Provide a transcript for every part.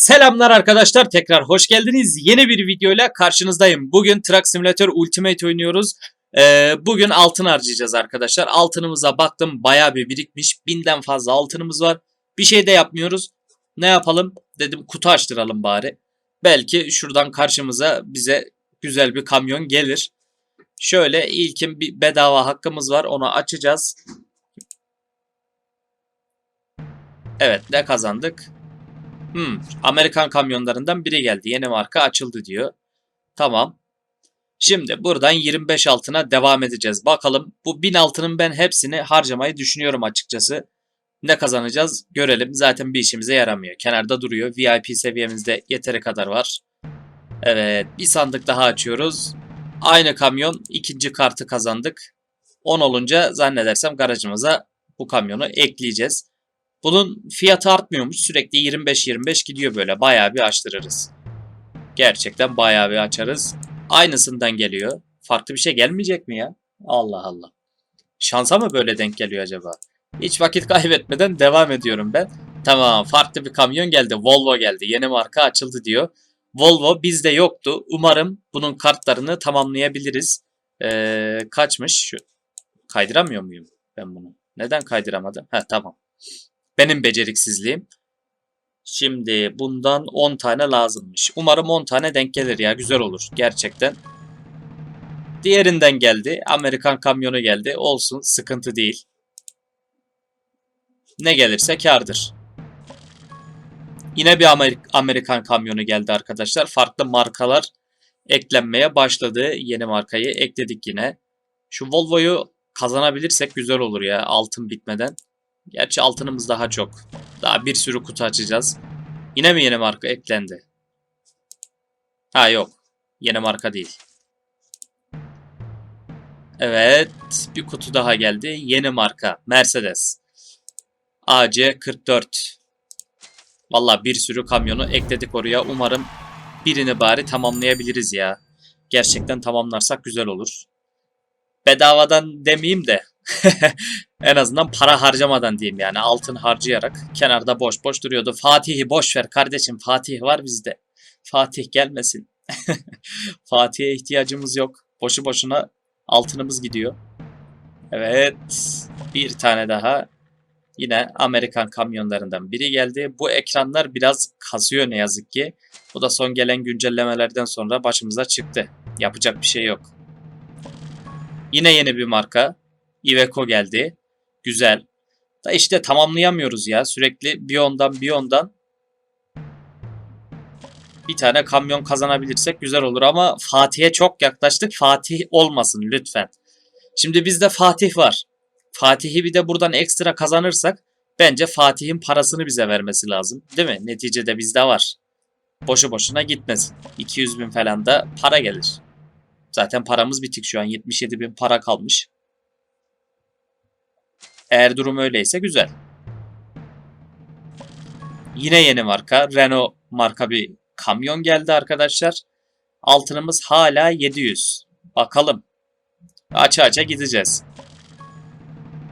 Selamlar arkadaşlar tekrar hoş geldiniz. Yeni bir videoyla karşınızdayım. Bugün Truck Simulator Ultimate oynuyoruz. Ee, bugün altın harcayacağız arkadaşlar. Altınımıza baktım baya bir birikmiş. Binden fazla altınımız var. Bir şey de yapmıyoruz. Ne yapalım? Dedim kutu açtıralım bari. Belki şuradan karşımıza bize güzel bir kamyon gelir. Şöyle ilkin bir bedava hakkımız var. Onu açacağız. Evet ne kazandık? Hmm, Amerikan kamyonlarından biri geldi. Yeni marka açıldı diyor. Tamam. Şimdi buradan 25 altına devam edeceğiz. Bakalım bu 1000 altının ben hepsini harcamayı düşünüyorum açıkçası. Ne kazanacağız görelim. Zaten bir işimize yaramıyor. Kenarda duruyor. VIP seviyemizde yeteri kadar var. Evet bir sandık daha açıyoruz. Aynı kamyon ikinci kartı kazandık. 10 olunca zannedersem garajımıza bu kamyonu ekleyeceğiz. Bunun fiyatı artmıyormuş. Sürekli 25-25 gidiyor böyle. Bayağı bir açtırırız. Gerçekten bayağı bir açarız. Aynısından geliyor. Farklı bir şey gelmeyecek mi ya? Allah Allah. Şansa mı böyle denk geliyor acaba? Hiç vakit kaybetmeden devam ediyorum ben. Tamam farklı bir kamyon geldi. Volvo geldi. Yeni marka açıldı diyor. Volvo bizde yoktu. Umarım bunun kartlarını tamamlayabiliriz. Ee, kaçmış? Şu. Kaydıramıyor muyum ben bunu? Neden kaydıramadım? Ha tamam. Benim beceriksizliğim. Şimdi bundan 10 tane lazımmış. Umarım 10 tane denk gelir ya. Güzel olur gerçekten. Diğerinden geldi. Amerikan kamyonu geldi. Olsun sıkıntı değil. Ne gelirse kardır. Yine bir Amerik Amerikan kamyonu geldi arkadaşlar. Farklı markalar eklenmeye başladı. Yeni markayı ekledik yine. Şu Volvo'yu kazanabilirsek güzel olur ya altın bitmeden. Gerçi altınımız daha çok. Daha bir sürü kutu açacağız. Yine mi yeni marka eklendi? Ha yok. Yeni marka değil. Evet. Bir kutu daha geldi. Yeni marka. Mercedes. AC44. Valla bir sürü kamyonu ekledik oraya. Umarım birini bari tamamlayabiliriz ya. Gerçekten tamamlarsak güzel olur. Bedavadan demeyeyim de en azından para harcamadan diyeyim yani altın harcayarak kenarda boş boş duruyordu. Fatih'i boş ver kardeşim Fatih var bizde. Fatih gelmesin. Fatih'e ihtiyacımız yok. Boşu boşuna altınımız gidiyor. Evet bir tane daha yine Amerikan kamyonlarından biri geldi. Bu ekranlar biraz kasıyor ne yazık ki. Bu da son gelen güncellemelerden sonra başımıza çıktı. Yapacak bir şey yok. Yine yeni bir marka. Iveco geldi. Güzel. Da işte tamamlayamıyoruz ya. Sürekli bir ondan bir ondan. Bir tane kamyon kazanabilirsek güzel olur ama Fatih'e çok yaklaştık. Fatih olmasın lütfen. Şimdi bizde Fatih var. Fatih'i bir de buradan ekstra kazanırsak bence Fatih'in parasını bize vermesi lazım. Değil mi? Neticede bizde var. Boşu boşuna gitmesin. 200 bin falan da para gelir. Zaten paramız bitik şu an. 77 bin para kalmış. Eğer durum öyleyse güzel. Yine yeni marka. Renault marka bir kamyon geldi arkadaşlar. Altınımız hala 700. Bakalım. Aça aça gideceğiz.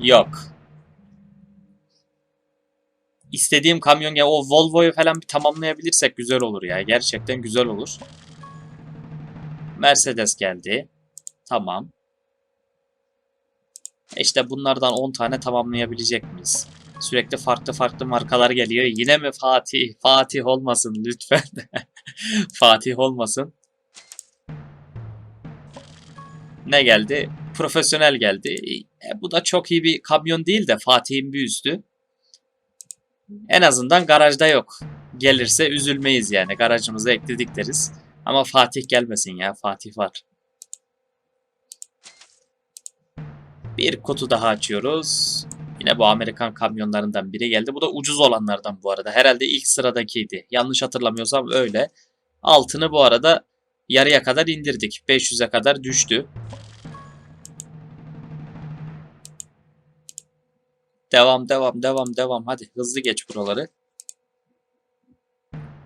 Yok. İstediğim kamyon ya o Volvo'yu falan bir tamamlayabilirsek güzel olur ya. Gerçekten güzel olur. Mercedes geldi. Tamam. İşte bunlardan 10 tane tamamlayabilecek miyiz? Sürekli farklı farklı markalar geliyor. Yine mi Fatih? Fatih olmasın lütfen. Fatih olmasın. Ne geldi? Profesyonel geldi. E, bu da çok iyi bir kamyon değil de Fatih'in bir üstü. En azından garajda yok. Gelirse üzülmeyiz yani. Garajımıza ekledik deriz. Ama Fatih gelmesin ya. Fatih var. Bir kutu daha açıyoruz. Yine bu Amerikan kamyonlarından biri geldi. Bu da ucuz olanlardan bu arada. Herhalde ilk sıradakiydi. Yanlış hatırlamıyorsam öyle. Altını bu arada yarıya kadar indirdik. 500'e kadar düştü. Devam devam devam devam. Hadi hızlı geç buraları.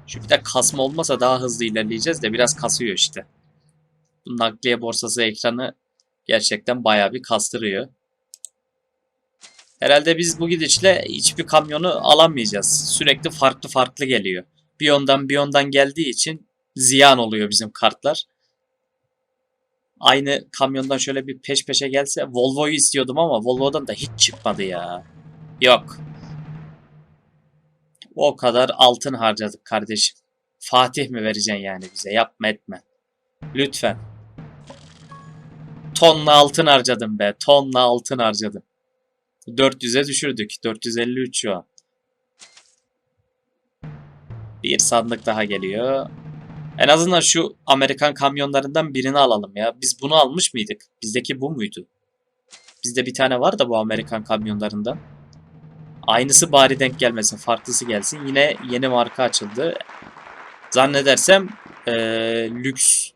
Şu bir de kasma olmasa daha hızlı ilerleyeceğiz de biraz kasıyor işte. Bu nakliye borsası ekranı gerçekten bayağı bir kastırıyor. Herhalde biz bu gidişle hiçbir kamyonu alamayacağız. Sürekli farklı farklı geliyor. Bir ondan bir ondan geldiği için ziyan oluyor bizim kartlar. Aynı kamyondan şöyle bir peş peşe gelse Volvo'yu istiyordum ama Volvo'dan da hiç çıkmadı ya. Yok. O kadar altın harcadık kardeşim. Fatih mi vereceksin yani bize? Yapma etme. Lütfen. Tonla altın harcadım be. Tonla altın harcadım. 400'e düşürdük. 453 şu an. Bir sandık daha geliyor. En azından şu Amerikan kamyonlarından birini alalım ya. Biz bunu almış mıydık? Bizdeki bu muydu? Bizde bir tane var da bu Amerikan kamyonlarından. Aynısı bari denk gelmesin. Farklısı gelsin. Yine yeni marka açıldı. Zannedersem eee, lüks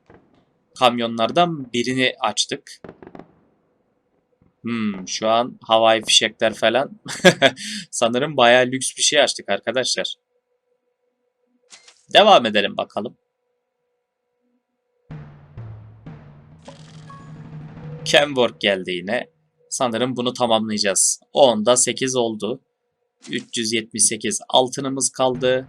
kamyonlardan birini açtık. Hmm, şu an havai fişekler falan. Sanırım bayağı lüks bir şey açtık arkadaşlar. Devam edelim bakalım. Kenworth geldi yine. Sanırım bunu tamamlayacağız. 10'da 8 oldu. 378 altınımız kaldı.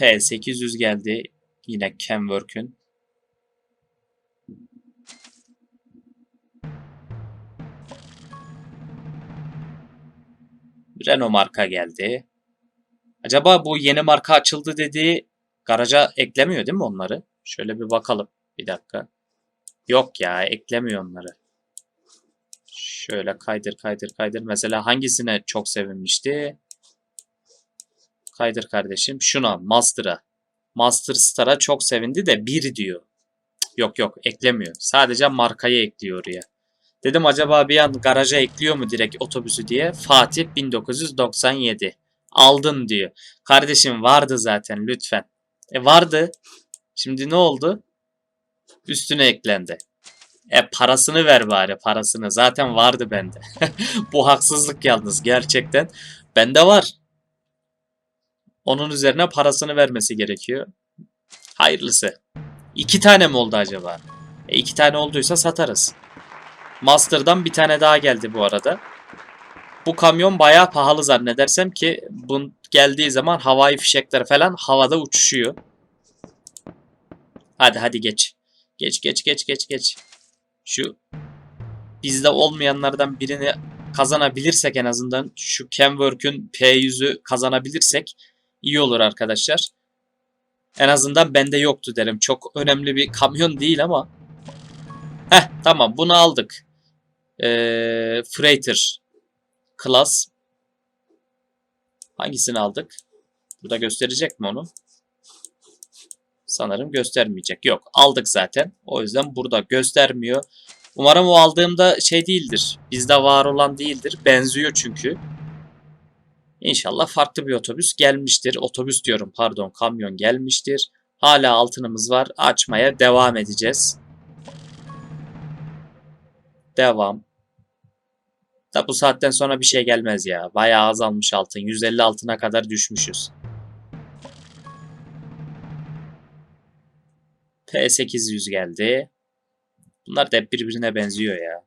P800 geldi. Yine Kenworth'ün. Renault marka geldi. Acaba bu yeni marka açıldı dediği garaja eklemiyor değil mi onları? Şöyle bir bakalım. Bir dakika. Yok ya eklemiyor onları. Şöyle kaydır kaydır kaydır. Mesela hangisine çok sevinmişti? Kaydır kardeşim. Şuna Master'a. Master Star'a çok sevindi de 1 diyor. Yok yok eklemiyor. Sadece markayı ekliyor oraya. Dedim acaba bir an garaja ekliyor mu direkt otobüsü diye. Fatih 1997. Aldın diyor. Kardeşim vardı zaten lütfen. E vardı. Şimdi ne oldu? Üstüne eklendi. E parasını ver bari parasını. Zaten vardı bende. Bu haksızlık yalnız gerçekten. Bende var. Onun üzerine parasını vermesi gerekiyor. Hayırlısı. İki tane mi oldu acaba? E iki tane olduysa satarız. Master'dan bir tane daha geldi bu arada. Bu kamyon bayağı pahalı zannedersem ki bu geldiği zaman havai fişekler falan havada uçuşuyor. Hadi hadi geç. Geç geç geç geç geç. Şu bizde olmayanlardan birini kazanabilirsek en azından şu Kenworth'ün P100'ü kazanabilirsek iyi olur arkadaşlar. En azından bende yoktu derim. Çok önemli bir kamyon değil ama. Heh tamam bunu aldık. Ee, Freighter Class. Hangisini aldık? Burada gösterecek mi onu? Sanırım göstermeyecek. Yok aldık zaten. O yüzden burada göstermiyor. Umarım o aldığımda şey değildir. Bizde var olan değildir. Benziyor çünkü. İnşallah farklı bir otobüs gelmiştir. Otobüs diyorum pardon kamyon gelmiştir. Hala altınımız var. Açmaya devam edeceğiz. Devam. Da bu saatten sonra bir şey gelmez ya. Bayağı azalmış altın. 150 altına kadar düşmüşüz. P800 geldi. Bunlar da hep birbirine benziyor ya.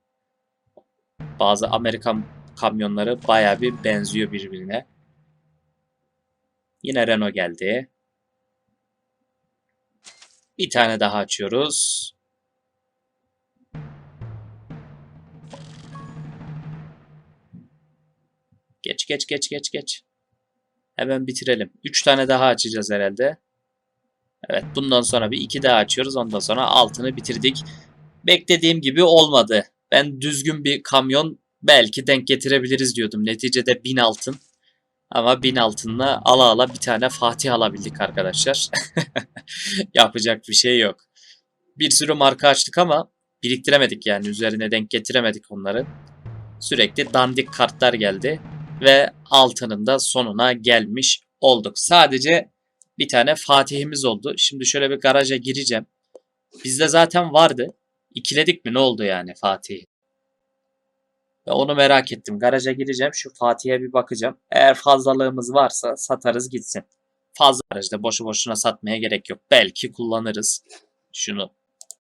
Bazı Amerikan kamyonları bayağı bir benziyor birbirine. Yine Renault geldi. Bir tane daha açıyoruz. Geç geç geç geç geç. Hemen bitirelim. 3 tane daha açacağız herhalde. Evet bundan sonra bir iki daha açıyoruz. Ondan sonra altını bitirdik. Beklediğim gibi olmadı. Ben düzgün bir kamyon belki denk getirebiliriz diyordum. Neticede 1000 altın. Ama 1000 altınla ala ala bir tane Fatih alabildik arkadaşlar. Yapacak bir şey yok. Bir sürü marka açtık ama biriktiremedik yani. Üzerine denk getiremedik onları. Sürekli dandik kartlar geldi. Ve altının da sonuna gelmiş olduk. Sadece bir tane Fatih'imiz oldu. Şimdi şöyle bir garaja gireceğim. Bizde zaten vardı. İkiledik mi ne oldu yani Fatih? Onu merak ettim. Garaja gireceğim. Şu Fatih'e bir bakacağım. Eğer fazlalığımız varsa satarız gitsin. Fazla garajda boşu boşuna satmaya gerek yok. Belki kullanırız. Şunu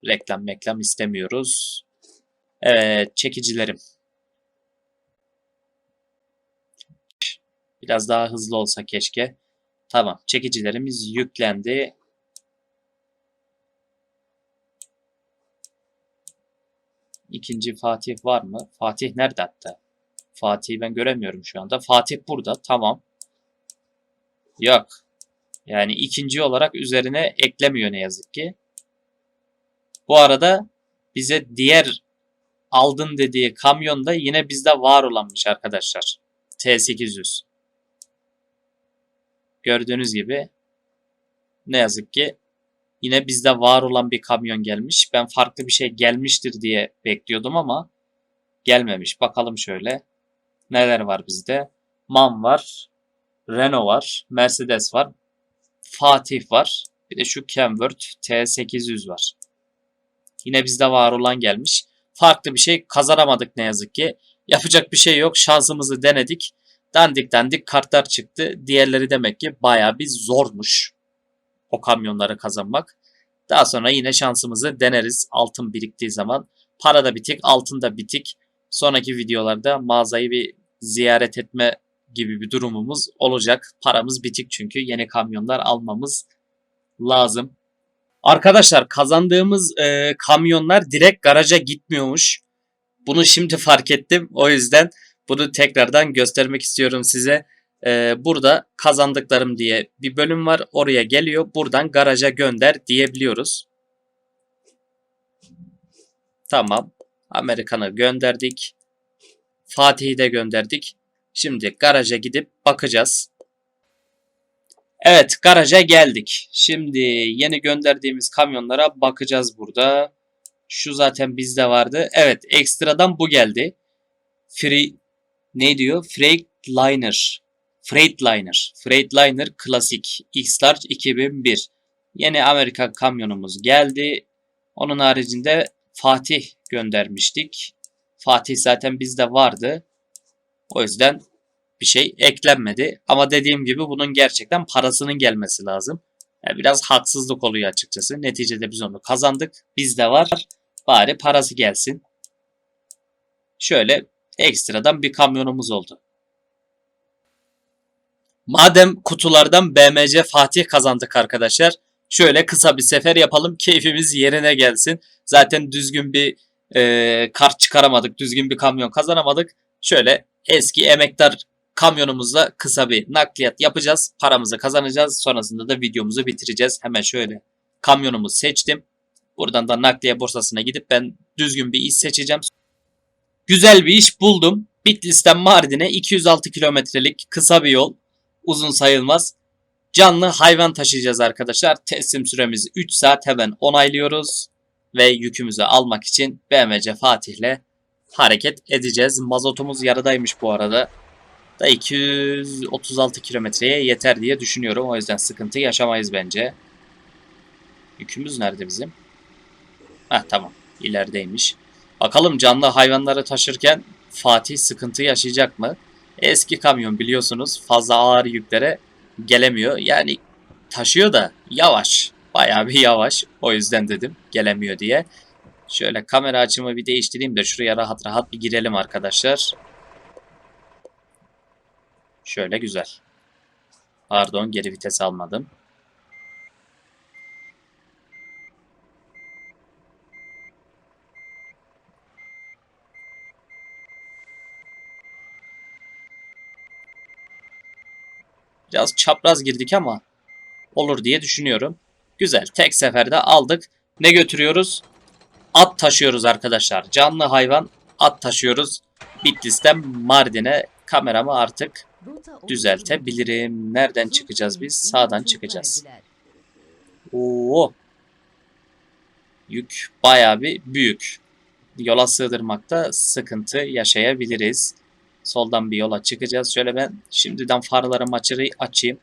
reklam meklam istemiyoruz. Evet çekicilerim. Bir Biraz daha hızlı olsa keşke. Tamam. Çekicilerimiz yüklendi. İkinci Fatih var mı? Fatih nerede hatta? Fatih'i ben göremiyorum şu anda. Fatih burada. Tamam. Yok. Yani ikinci olarak üzerine eklemiyor ne yazık ki. Bu arada bize diğer aldın dediği kamyon da yine bizde var olanmış arkadaşlar. T800. Gördüğünüz gibi ne yazık ki yine bizde var olan bir kamyon gelmiş. Ben farklı bir şey gelmiştir diye bekliyordum ama gelmemiş. Bakalım şöyle. Neler var bizde? MAN var. Renault var. Mercedes var. Fatih var. Bir de şu Kenworth T800 var. Yine bizde var olan gelmiş. Farklı bir şey kazanamadık ne yazık ki. Yapacak bir şey yok. Şansımızı denedik. Dandik dandik kartlar çıktı. Diğerleri demek ki baya bir zormuş. O kamyonları kazanmak. Daha sonra yine şansımızı deneriz. Altın biriktiği zaman. Para da bitik, altın da bitik. Sonraki videolarda mağazayı bir ziyaret etme gibi bir durumumuz olacak. Paramız bitik çünkü yeni kamyonlar almamız lazım. Arkadaşlar kazandığımız e, kamyonlar direkt garaja gitmiyormuş. Bunu şimdi fark ettim. O yüzden bunu tekrardan göstermek istiyorum size. E, burada kazandıklarım diye bir bölüm var. Oraya geliyor. Buradan garaja gönder diyebiliyoruz. Tamam. Amerikan'ı gönderdik. Fatih'i de gönderdik. Şimdi garaja gidip bakacağız. Evet garaja geldik. Şimdi yeni gönderdiğimiz kamyonlara bakacağız burada. Şu zaten bizde vardı. Evet ekstradan bu geldi. Free ne diyor? Freightliner. Freightliner. Freightliner Klasik X-Large 2001. Yeni Amerika kamyonumuz geldi. Onun haricinde Fatih göndermiştik. Fatih zaten bizde vardı. O yüzden bir şey eklenmedi. Ama dediğim gibi bunun gerçekten parasının gelmesi lazım. Yani biraz haksızlık oluyor açıkçası. Neticede biz onu kazandık. Bizde var. Bari parası gelsin. Şöyle ekstradan bir kamyonumuz oldu. Madem kutulardan BMC Fatih kazandık arkadaşlar. Şöyle kısa bir sefer yapalım. Keyfimiz yerine gelsin. Zaten düzgün bir e, kart çıkaramadık. Düzgün bir kamyon kazanamadık. Şöyle eski emektar kamyonumuzla kısa bir nakliyat yapacağız. Paramızı kazanacağız. Sonrasında da videomuzu bitireceğiz. Hemen şöyle kamyonumuzu seçtim. Buradan da nakliye borsasına gidip ben düzgün bir iş seçeceğim. Güzel bir iş buldum. Bitlis'ten Mardin'e 206 kilometrelik kısa bir yol. Uzun sayılmaz. Canlı hayvan taşıyacağız arkadaşlar. Teslim süremiz 3 saat hemen onaylıyoruz. Ve yükümüzü almak için BMC Fatih'le hareket edeceğiz. Mazotumuz yarıdaymış bu arada. Da 236 kilometreye yeter diye düşünüyorum. O yüzden sıkıntı yaşamayız bence. Yükümüz nerede bizim? Heh tamam. İlerideymiş. Bakalım canlı hayvanları taşırken Fatih sıkıntı yaşayacak mı? Eski kamyon biliyorsunuz fazla ağır yüklere gelemiyor. Yani taşıyor da yavaş. Bayağı bir yavaş. O yüzden dedim gelemiyor diye. Şöyle kamera açımı bir değiştireyim de şuraya rahat rahat bir girelim arkadaşlar. Şöyle güzel. Pardon geri vites almadım. Biraz çapraz girdik ama olur diye düşünüyorum. Güzel. Tek seferde aldık. Ne götürüyoruz? At taşıyoruz arkadaşlar. Canlı hayvan at taşıyoruz. Bitlis'ten Mardin'e kameramı artık düzeltebilirim. Nereden çıkacağız biz? Sağdan çıkacağız. Oo. Yük bayağı bir büyük. Yola sığdırmakta sıkıntı yaşayabiliriz. Soldan bir yola çıkacağız. Şöyle ben şimdiden farlarımı açırı açayım.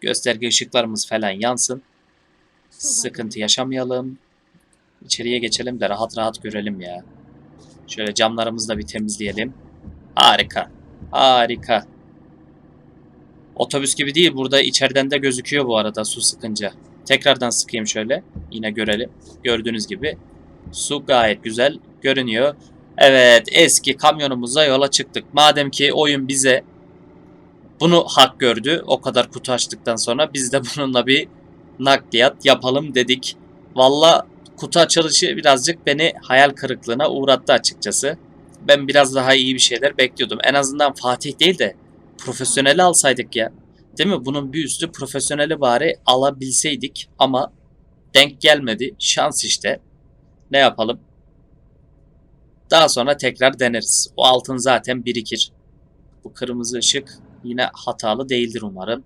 Gösterge ışıklarımız falan yansın. Sıkıntı yaşamayalım. İçeriye geçelim de rahat rahat görelim ya. Şöyle camlarımızı da bir temizleyelim. Harika. Harika. Otobüs gibi değil. Burada içeriden de gözüküyor bu arada su sıkınca. Tekrardan sıkayım şöyle. Yine görelim. Gördüğünüz gibi su gayet güzel görünüyor. Evet eski kamyonumuza yola çıktık. Madem ki oyun bize bunu hak gördü. O kadar kutu açtıktan sonra biz de bununla bir nakliyat yapalım dedik. Valla kutu açılışı birazcık beni hayal kırıklığına uğrattı açıkçası. Ben biraz daha iyi bir şeyler bekliyordum. En azından Fatih değil de profesyoneli alsaydık ya. Değil mi? Bunun bir üstü profesyoneli bari alabilseydik ama denk gelmedi. Şans işte. Ne yapalım? Daha sonra tekrar deneriz. O altın zaten birikir. Bu kırmızı ışık yine hatalı değildir umarım.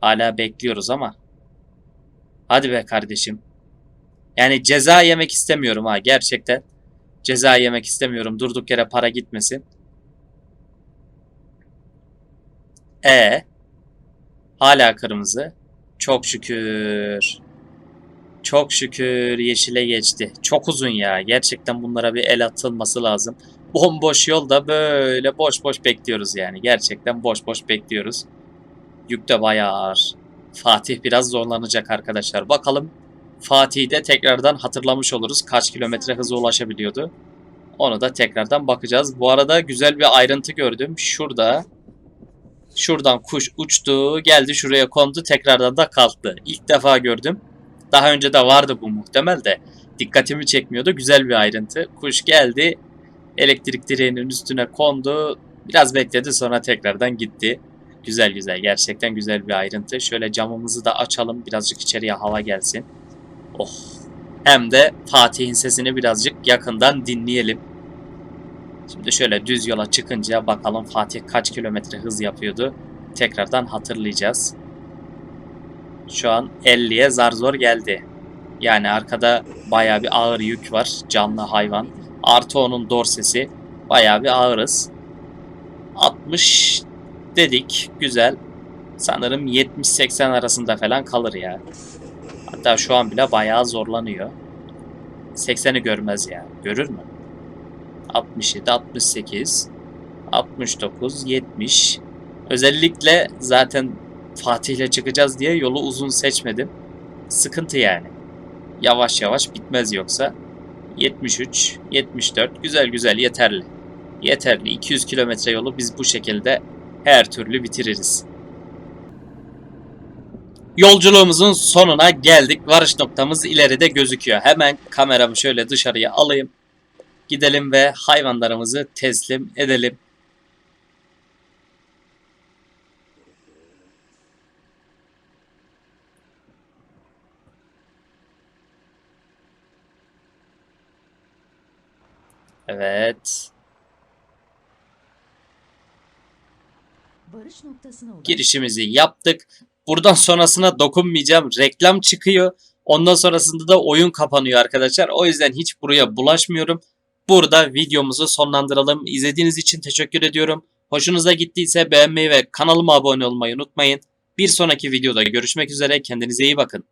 Hala bekliyoruz ama. Hadi be kardeşim. Yani ceza yemek istemiyorum ha gerçekten. Ceza yemek istemiyorum. Durduk yere para gitmesin. E hala kırmızı. Çok şükür. Çok şükür yeşile geçti. Çok uzun ya. Gerçekten bunlara bir el atılması lazım. Bomboş yolda böyle boş boş bekliyoruz yani. Gerçekten boş boş bekliyoruz. Yük de bayağı ağır. Fatih biraz zorlanacak arkadaşlar. Bakalım Fatih'i de tekrardan hatırlamış oluruz. Kaç kilometre hıza ulaşabiliyordu. Onu da tekrardan bakacağız. Bu arada güzel bir ayrıntı gördüm. Şurada şuradan kuş uçtu, geldi şuraya kondu, tekrardan da kalktı. İlk defa gördüm. Daha önce de vardı bu muhtemel de. Dikkatimi çekmiyordu. Güzel bir ayrıntı. Kuş geldi, elektrik direğinin üstüne kondu. Biraz bekledi sonra tekrardan gitti. Güzel güzel. Gerçekten güzel bir ayrıntı. Şöyle camımızı da açalım. Birazcık içeriye hava gelsin. Oh. Hem de Fatih'in sesini birazcık yakından dinleyelim. Şimdi şöyle düz yola çıkınca bakalım Fatih kaç kilometre hız yapıyordu. Tekrardan hatırlayacağız. Şu an 50'ye zar zor geldi. Yani arkada baya bir ağır yük var. Canlı hayvan. Artı onun dorsesi. Baya bir ağırız. 60 dedik. Güzel. Sanırım 70-80 arasında falan kalır ya. Hatta şu an bile bayağı zorlanıyor. 80'i görmez ya. Görür mü? 67, 68, 69, 70. Özellikle zaten Fatih'le çıkacağız diye yolu uzun seçmedim. Sıkıntı yani. Yavaş yavaş bitmez yoksa. 73, 74 güzel güzel yeterli. Yeterli 200 kilometre yolu biz bu şekilde her türlü bitiririz. Yolculuğumuzun sonuna geldik. Varış noktamız ileride gözüküyor. Hemen kameramı şöyle dışarıya alayım. Gidelim ve hayvanlarımızı teslim edelim. Evet. Varış noktasına girişimizi yaptık. Buradan sonrasına dokunmayacağım. Reklam çıkıyor. Ondan sonrasında da oyun kapanıyor arkadaşlar. O yüzden hiç buraya bulaşmıyorum. Burada videomuzu sonlandıralım. İzlediğiniz için teşekkür ediyorum. Hoşunuza gittiyse beğenmeyi ve kanalıma abone olmayı unutmayın. Bir sonraki videoda görüşmek üzere. Kendinize iyi bakın.